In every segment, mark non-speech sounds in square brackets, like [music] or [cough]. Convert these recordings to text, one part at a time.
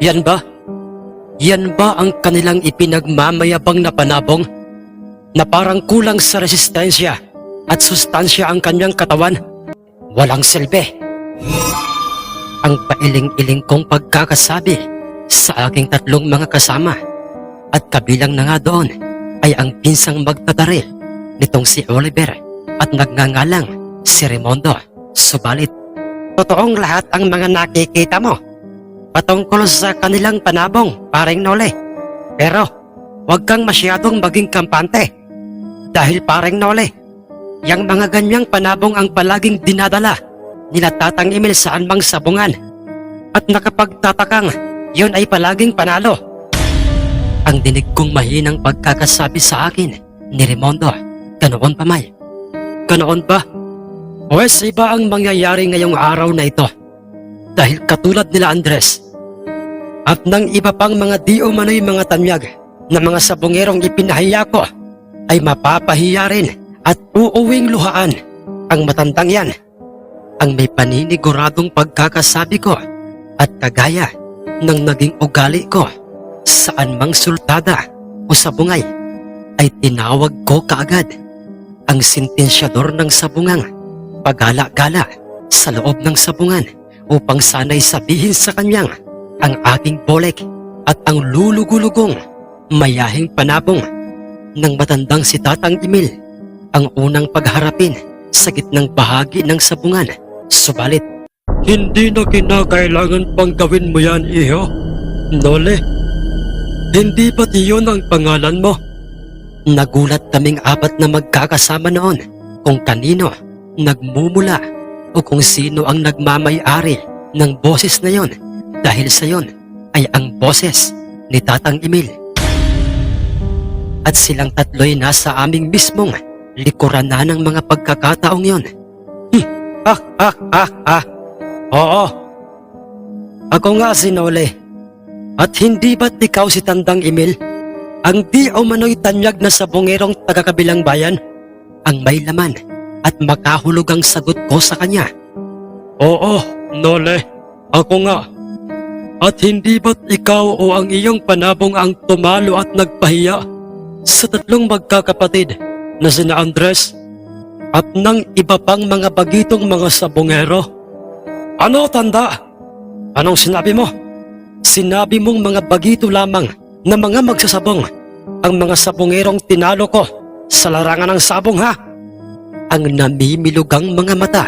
Yan ba? Yan ba ang kanilang ipinagmamayabang na panabong? Na parang kulang sa resistensya at sustansya ang kanyang katawan? Walang silbi. Ang pailing-iling kong pagkakasabi sa aking tatlong mga kasama at kabilang na nga doon ay ang pinsang magtataril nitong si Oliver at nagngangalang si Raimondo. Subalit, totoong lahat ang mga nakikita mo patungkol sa kanilang panabong, paring Nole. Pero, huwag kang masyadong maging kampante. Dahil paring Nole, yang mga ganyang panabong ang palaging dinadala nila Tatang Emil sa anmang sabungan. At nakapagtatakang, yun ay palaging panalo. Ang dinig kong mahinang pagkakasabi sa akin ni Raimondo, ganoon pa may. Ganoon ba? Pwes iba ang mangyayari ngayong araw na ito. Dahil katulad nila Andres, at ng iba pang mga di umano'y mga tanyag na mga sabongerong ipinahiya ko, ay mapapahiya rin at uuwing luhaan ang matandang yan. Ang may paniniguradong pagkakasabi ko at kagaya ng naging ugali ko saan mang sultada o sabungay ay tinawag ko kaagad ang sentensyador ng sabungang pagala-gala sa loob ng sabungan upang sanay sabihin sa kanyang ang aking bolek at ang lulugulugong mayahing panabong ng matandang si Tatang Emil ang unang pagharapin sa gitnang bahagi ng sabungan. Subalit, hindi na kinakailangan pang gawin mo yan, iho. Nole, hindi ba iyon ang pangalan mo? Nagulat kaming apat na magkakasama noon kung kanino nagmumula o kung sino ang nagmamayari ng boses na yon dahil sa yon ay ang boses ni Tatang Emil. At silang tatlo'y nasa aming mismong likuran na ng mga pagkakataong yon. Hmm, ah, ah, ah. Oo. Ako nga si Nole. At hindi ba't ikaw si Tandang Emil? Ang di umano'y tanyag na sabongerong taga-kabilang bayan? Ang may laman at makahulog ang sagot ko sa kanya. Oo, Nole. Ako nga. At hindi ba't ikaw o ang iyong panabong ang tumalo at nagpahiya sa tatlong magkakapatid na sina Andres at ng iba pang mga bagitong mga sabongero? Ano, tanda? Anong sinabi mo? Sinabi mong mga bagito lamang na mga magsasabong ang mga sabongerong tinalo ko sa larangan ng sabong ha? Ang namimilugang mga mata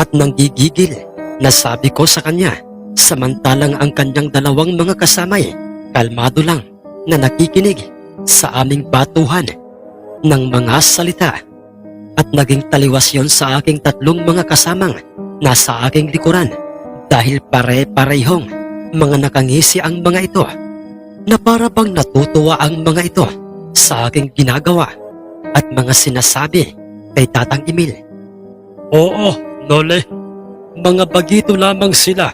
at nanggigigil na sabi ko sa kanya samantalang ang kanyang dalawang mga kasamay kalmado lang na nakikinig sa aming batuhan ng mga salita. At naging taliwas yon sa aking tatlong mga kasamang nasa aking likuran dahil pare-parehong mga nakangisi ang mga ito na para bang natutuwa ang mga ito sa aking ginagawa at mga sinasabi kay Tatang Emil. Oo, Nole. Mga bagito lamang sila.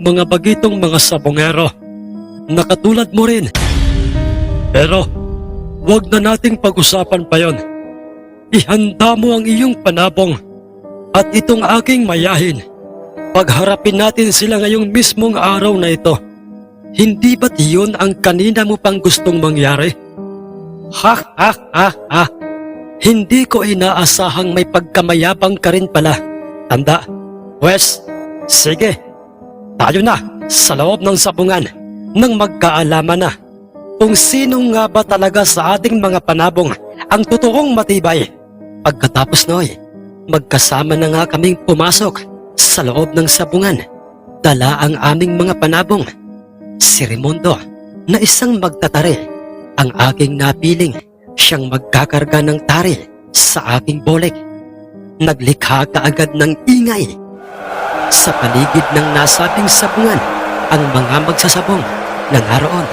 Mga bagitong mga sabongero. Nakatulad mo rin. Pero, wag na nating pag-usapan pa yon. Ihanda mo ang iyong panabong at itong aking mayahin. Pagharapin natin sila ngayong mismong araw na ito. Hindi ba't iyon ang kanina mo pang gustong mangyari? Ha ha ha ha. Hindi ko inaasahang may pagkamayabang ka rin pala. Tanda. Wes, sige. Tayo na sa loob ng sabungan nang magkaalaman na kung sino nga ba talaga sa ating mga panabong ang totoong matibay. Pagkatapos noy, magkasama na nga kaming pumasok sa loob ng sabungan. Dala ang aming mga panabong. Si Raimundo na isang magtatari ang aking napiling siyang magkakarga ng tari sa aking bolek. Naglikha kaagad ng ingay. Sa paligid ng nasabing sabungan ang mga magsasabong na naroon.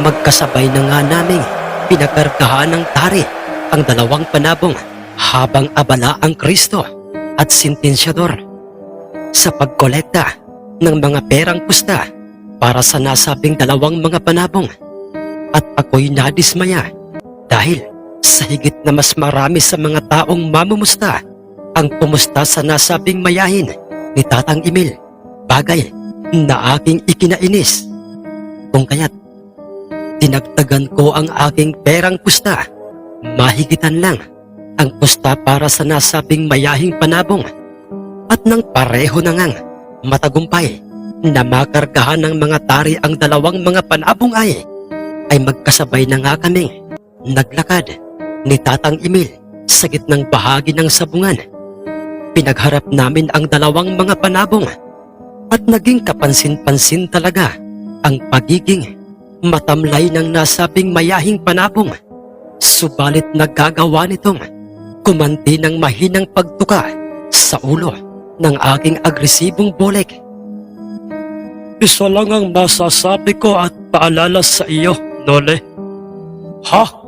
Magkasabay na nga naming pinakargahan ng tari ang dalawang panabong habang abala ang Kristo at sentensyador sa pagkolekta ng mga perang pusta para sa nasabing dalawang mga panabong. At ako'y nadismaya dahil sa higit na mas marami sa mga taong mamumusta ang pumusta sa nasabing mayahin ni Tatang Emil. Bagay na aking ikinainis Kung kaya't, dinagdagan ko ang aking perang pusta. Mahigitan lang ang pusta para sa nasabing mayahing panabong. At nang pareho na ngang matagumpay na makargahan ng mga tari ang dalawang mga panabong ay, ay magkasabay na nga kaming naglakad ni Tatang Emil sa gitnang bahagi ng sabungan. Pinagharap namin ang dalawang mga panabong at naging kapansin-pansin talaga ang pagiging matamlay ng nasabing mayahing panabong. Subalit nagagawa nitong kumanti ng mahinang pagtuka sa ulo ng aking agresibong bolek. Isa lang ang masasabi ko at paalala sa iyo, Nole. Ha?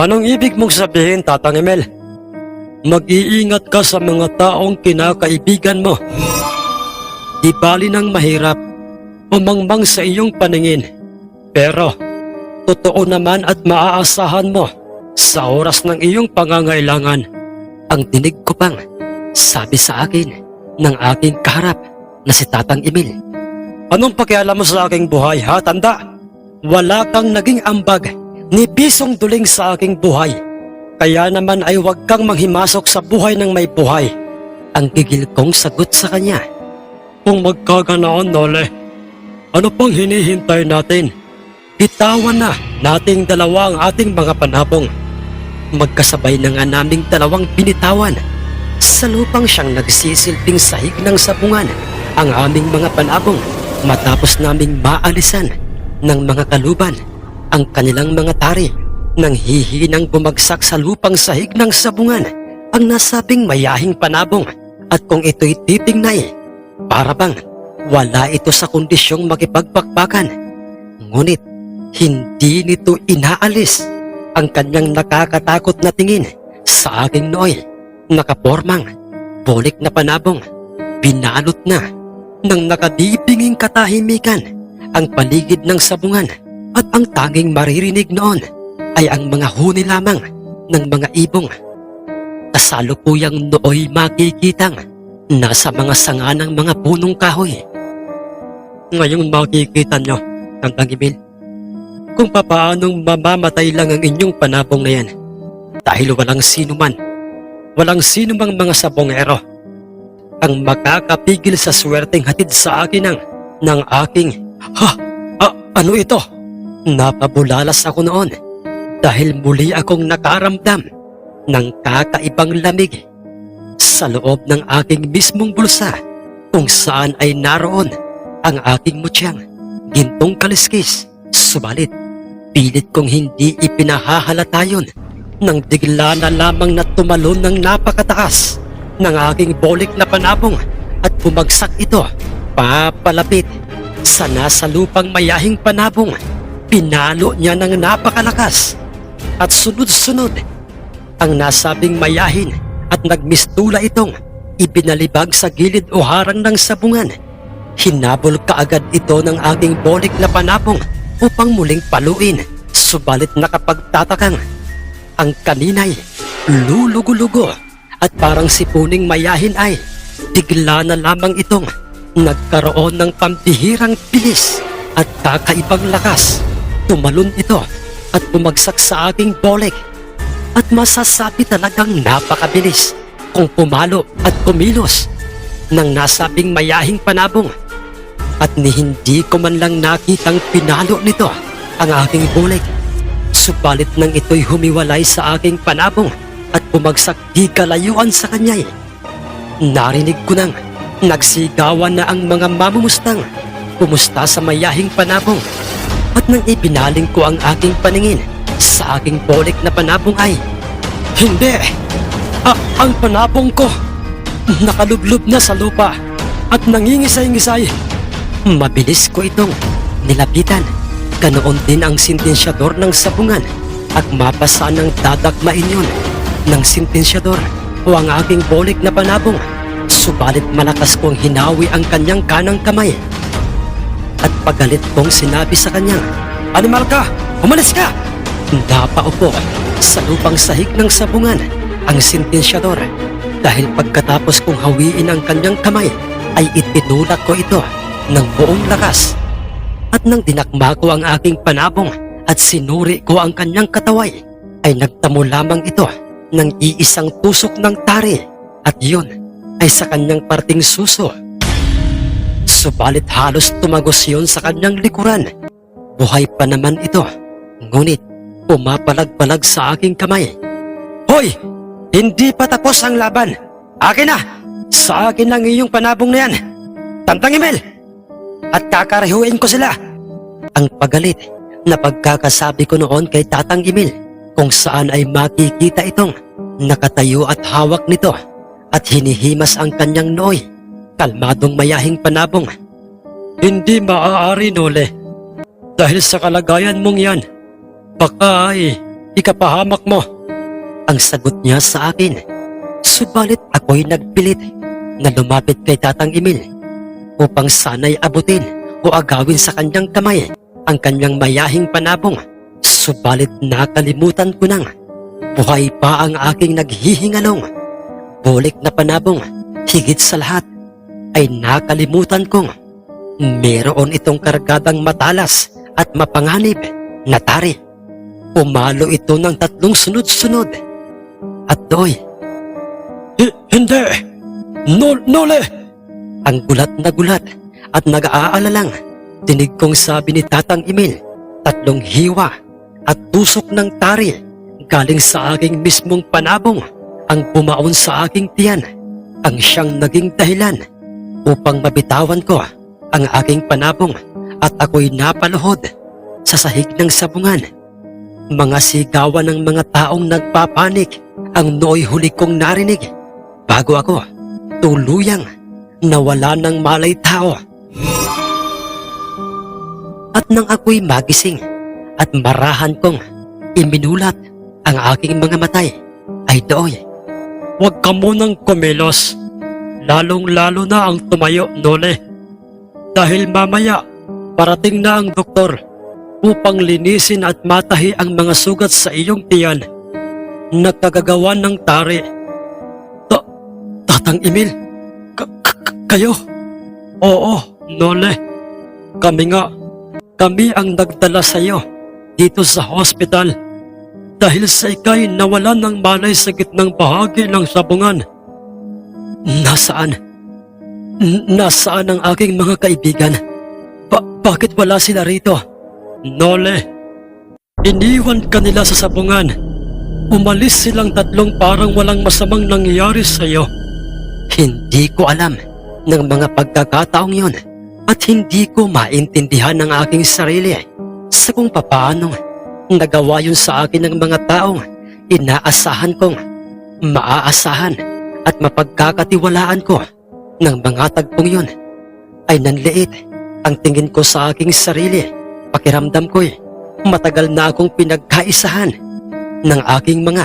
Anong ibig mong sabihin, Tatang Emel? Mag-iingat ka sa mga taong kinakaibigan mo. Di bali ng mahirap, umangmang sa iyong paningin. Pero, totoo naman at maaasahan mo sa oras ng iyong pangangailangan. Ang dinig ko pang sabi sa akin ng aking kaharap na si Tatang Emil. Anong pakialam mo sa aking buhay ha, tanda? Wala kang naging ambag ni bisong duling sa aking buhay. Kaya naman ay huwag kang manghimasok sa buhay ng may buhay. Ang gigil kong sagot sa kanya. Kung magkaganoon, Nole, ano pang hinihintay natin? Bitawan na nating dalawa ang ating mga panabong. Magkasabay na nga naming dalawang binitawan. Sa lupang siyang nagsisilbing sahig ng sabungan ang aming mga panabong matapos naming maalisan ng mga kaluban ang kanilang mga tari nang hihinang bumagsak sa lupang sahig ng sabungan ang nasabing mayahing panabong at kung ito'y titingnay para bang wala ito sa kondisyong makipagpakpakan. Ngunit hindi nito inaalis ang kanyang nakakatakot na tingin sa aking nooy. Nakapormang, bolik na panabong, binalot na ng nakadibinging katahimikan ang paligid ng sabungan at ang tanging maririnig noon ay ang mga huni lamang ng mga ibong. Kasalukuyang nooy makikitang nasa mga sanga ng mga punong kahoy. Ngayong makikita nyo, Tantang Emil, kung papaanong mamamatay lang ang inyong panabong na yan dahil walang sino man, walang sino mang mga sabongero ang makakapigil sa swerteng hatid sa akin ng, ng aking, ha, a- ano ito? Napabulalas ako noon dahil muli akong nakaramdam ng kakaibang lamig sa loob ng aking mismong bulsa kung saan ay naroon ang aking mutyang gintong kaliskis. Subalit, pilit kong hindi ipinahahalata yun nang bigla na lamang na tumalon ng napakataas ng aking bolik na panabong at bumagsak ito papalapit sa nasa lupang mayahing panabong. Pinalo niya ng napakalakas at sunod-sunod ang nasabing mayahin at nagmistula itong ibinalibag sa gilid o harang ng sabungan. Hinabol kaagad ito ng aking bolik na panabong upang muling paluin. Subalit nakapagtatakang ang kaninay lulugo-lugo at parang sipuning mayahin ay bigla na lamang itong nagkaroon ng pambihirang bilis at kakaibang lakas. Tumalon ito at bumagsak sa aking bolik at masasabi talagang napakabilis kung pumalo at kumilos ng nasabing mayahing panabong at ni hindi ko man lang nakitang pinalo nito ang aking bulik. Subalit nang ito'y humiwalay sa aking panabong at bumagsak di kalayuan sa kanya'y narinig ko nang nagsigawan na ang mga mamumustang pumusta sa mayahing panabong nang ibinaling ko ang aking paningin sa aking bolik na panabong ay Hindi! A- ang panabong ko nakalublob na sa lupa at nangingisay-ngisay. Mabilis ko itong nilapitan. Ganoon din ang sintensyador ng sabungan at mapasa ng dadakmain yun ng sintensyador o ang aking bolik na panabong. Subalit malakas kong hinawi ang kanyang kanang kamay. At pagalit kong sinabi sa kanyang, Animal ka! Umalis ka! Napaupo sa lupang sahig ng sabungan ang sintensyador dahil pagkatapos kong hawiin ang kanyang kamay ay itinulak ko ito ng buong lakas. At nang dinakma ko ang aking panabong at sinuri ko ang kanyang kataway, ay nagtamo lamang ito ng iisang tusok ng tari at yun ay sa kanyang parting suso. Subalit halos tumagos yun sa kanyang likuran. Buhay pa naman ito, ngunit pumapalag-palag sa aking kamay. Hoy! Hindi pa tapos ang laban! Akin na! Sa akin lang iyong panabong na yan! Tantang Emil! At kakarehuin ko sila! Ang pagalit na pagkakasabi ko noon kay Tatang Emil kung saan ay makikita itong nakatayo at hawak nito at hinihimas ang kanyang nooy. Kalmadong mayahing panabong. Hindi maaari, Nole. Dahil sa kalagayan mong yan, baka ay ikapahamak mo. Ang sagot niya sa akin. Subalit ako'y nagpilit na lumapit kay Tatang Emil upang sana'y abutin o agawin sa kanyang kamay ang kanyang mayahing panabong. Subalit nakalimutan ko nang buhay pa ang aking naghihingalong. Bulik na panabong, higit sa lahat, ay nakalimutan kong meron itong kargadang matalas at mapanganib na tari. Umalo ito ng tatlong sunod-sunod. At doy, Hindi! No, nole! Ang gulat na gulat at nag-aalalang dinig kong sabi ni Tatang Emil, tatlong hiwa at tusok ng tari galing sa aking mismong panabong ang bumaon sa aking tiyan ang siyang naging dahilan upang mabitawan ko ang aking panabong at ako'y napaluhod sa sahig ng sabungan. Mga sigawan ng mga taong nagpapanik ang nooy huli kong narinig bago ako tuluyang nawala ng malay tao. At nang ako'y magising at marahan kong iminulat ang aking mga matay ay doy. Huwag ka munang kumilos, lalong-lalo na ang tumayo, Nole. Dahil mamaya, parating na ang doktor upang linisin at matahi ang mga sugat sa iyong tiyan. Nagkagagawa ng tari. Ta Tatang Emil, ka- ka- ka- kayo? Oo, Nole. Kami nga, kami ang nagdala sa iyo dito sa hospital dahil sa ikay nawalan ng malay sa gitnang bahagi ng sabungan. Nasaan? Nasaan ang aking mga kaibigan? Ba- bakit wala sila rito? Nole, iniwan ka sa sabungan. Umalis silang tatlong parang walang masamang nangyayari sa iyo. Hindi ko alam ng mga pagkakataong yon at hindi ko maintindihan ng aking sarili sa kung papaano nagawa yun sa akin ng mga taong inaasahan kong maaasahan at mapagkakatiwalaan ko ng mga tagpong yun ay nanliit ang tingin ko sa aking sarili. Pakiramdam ko'y matagal na akong pinagkaisahan ng aking mga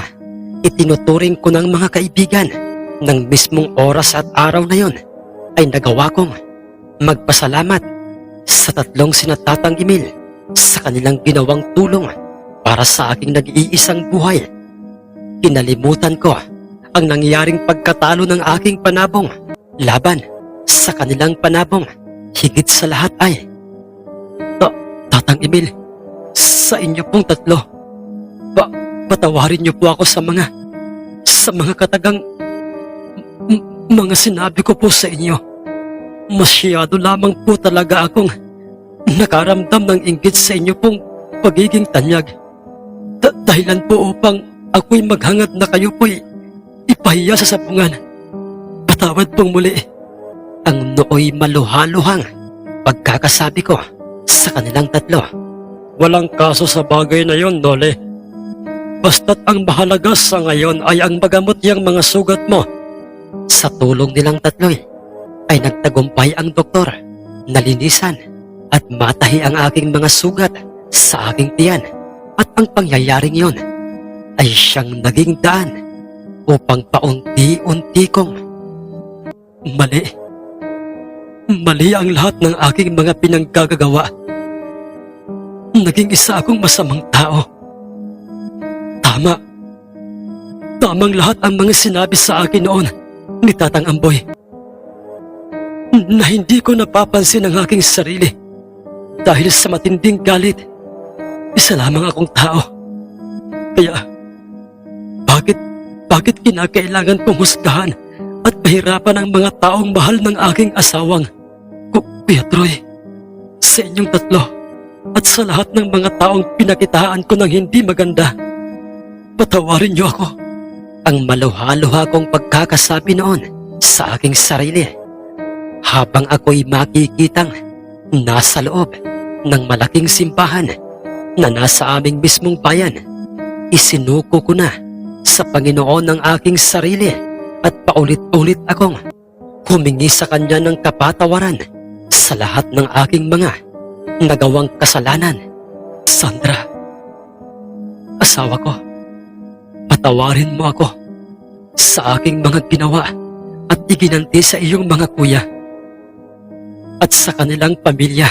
itinuturing ko ng mga kaibigan ng mismong oras at araw na yon ay nagawa kong magpasalamat sa tatlong sinatatang Emil sa kanilang ginawang tulong para sa aking nag-iisang buhay. Kinalimutan ko ang nangyaring pagkatalo ng aking panabong laban sa kanilang panabong. Higit sa lahat ay, Ta- Tatang Emil, sa inyo pong tatlo, pa patawarin niyo po ako sa mga, sa mga katagang, mga sinabi ko po sa inyo. Masyado lamang po talaga akong nakaramdam ng inggit sa inyo pong pagiging tanyag. Da- dahilan po upang ako'y maghangad na kayo po'y ipahiya sa sabungan. Patawad pong muli. Ang nooy maluhaluhang pagkakasabi ko sa kanilang tatlo. Walang kaso sa bagay na yon, Nole. Basta't ang mahalaga sa ngayon ay ang magamot yang mga sugat mo. Sa tulong nilang tatlo'y ay nagtagumpay ang doktor, nalinisan at matahi ang aking mga sugat sa aking tiyan at ang pangyayaring yon ay siyang naging daan upang paunti-unti kong mali. Mali ang lahat ng aking mga pinanggagawa. Naging isa akong masamang tao. Tama. Tamang lahat ang mga sinabi sa akin noon ni Tatang Amboy. Na hindi ko napapansin ang aking sarili. Dahil sa matinding galit, isa lamang akong tao. Kaya, bakit, kinakailangan kong husgahan at pahirapan ang mga taong mahal ng aking asawang, Ku- Kuya Troy? Sa inyong tatlo at sa lahat ng mga taong pinakitaan ko ng hindi maganda, patawarin niyo ako. Ang maluha-luha kong pagkakasabi noon sa aking sarili habang ako'y makikitang nasa loob ng malaking simbahan na nasa aming mismong bayan. Isinuko ko na sa Panginoon ng aking sarili at paulit-ulit akong humingi sa Kanya ng kapatawaran sa lahat ng aking mga nagawang kasalanan. Sandra, asawa ko, patawarin mo ako sa aking mga ginawa at iginanti sa iyong mga kuya at sa kanilang pamilya.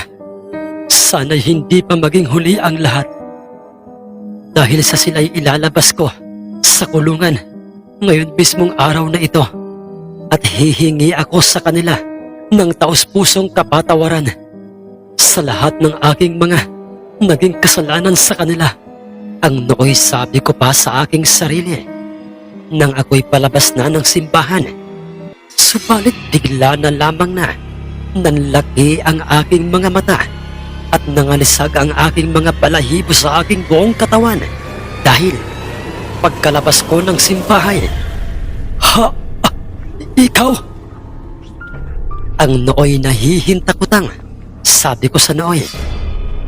Sana'y hindi pa maging huli ang lahat. Dahil sa sila'y ilalabas ko sa kulungan ngayon mismong araw na ito at hihingi ako sa kanila ng taus-pusong kapatawaran sa lahat ng aking mga naging kasalanan sa kanila. Ang nooy sabi ko pa sa aking sarili nang ako'y palabas na ng simbahan. Subalit bigla na lamang na nanlaki ang aking mga mata at nangalisag ang aking mga balahibo sa aking buong katawan dahil pagkalabas ko ng simbahan. Ha? Ikaw? Ang nooy nahihintakutang, sabi ko sa nooy.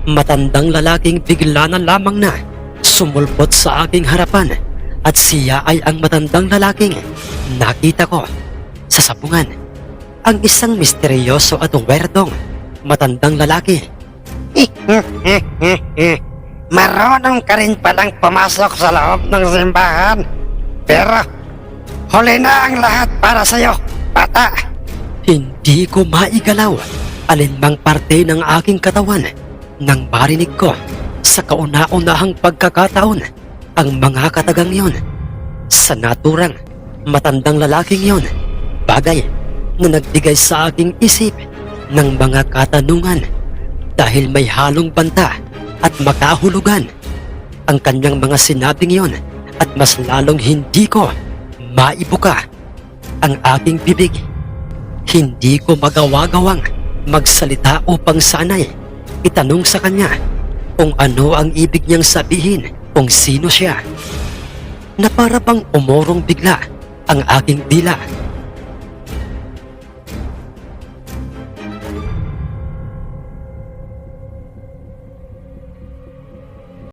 Matandang lalaking bigla na lamang na sumulpot sa aking harapan at siya ay ang matandang lalaking nakita ko sa sapungan. Ang isang misteryoso at werdong matandang lalaki [laughs] Marunong ka rin palang pumasok sa loob ng simbahan. Pero, huli na ang lahat para sa'yo, bata. Hindi ko maigalaw alinmang parte ng aking katawan nang marinig ko sa kauna-unahang pagkakataon ang mga katagang yon. Sa naturang matandang lalaking yon, bagay na nagbigay sa aking isip ng mga katanungan dahil may halong banta at makahulugan ang kanyang mga sinabing yon at mas lalong hindi ko maibuka ang aking bibig hindi ko magawa-gawang magsalita upang sanay itanong sa kanya kung ano ang ibig niyang sabihin kung sino siya. Na para bang umurong bigla ang aking dila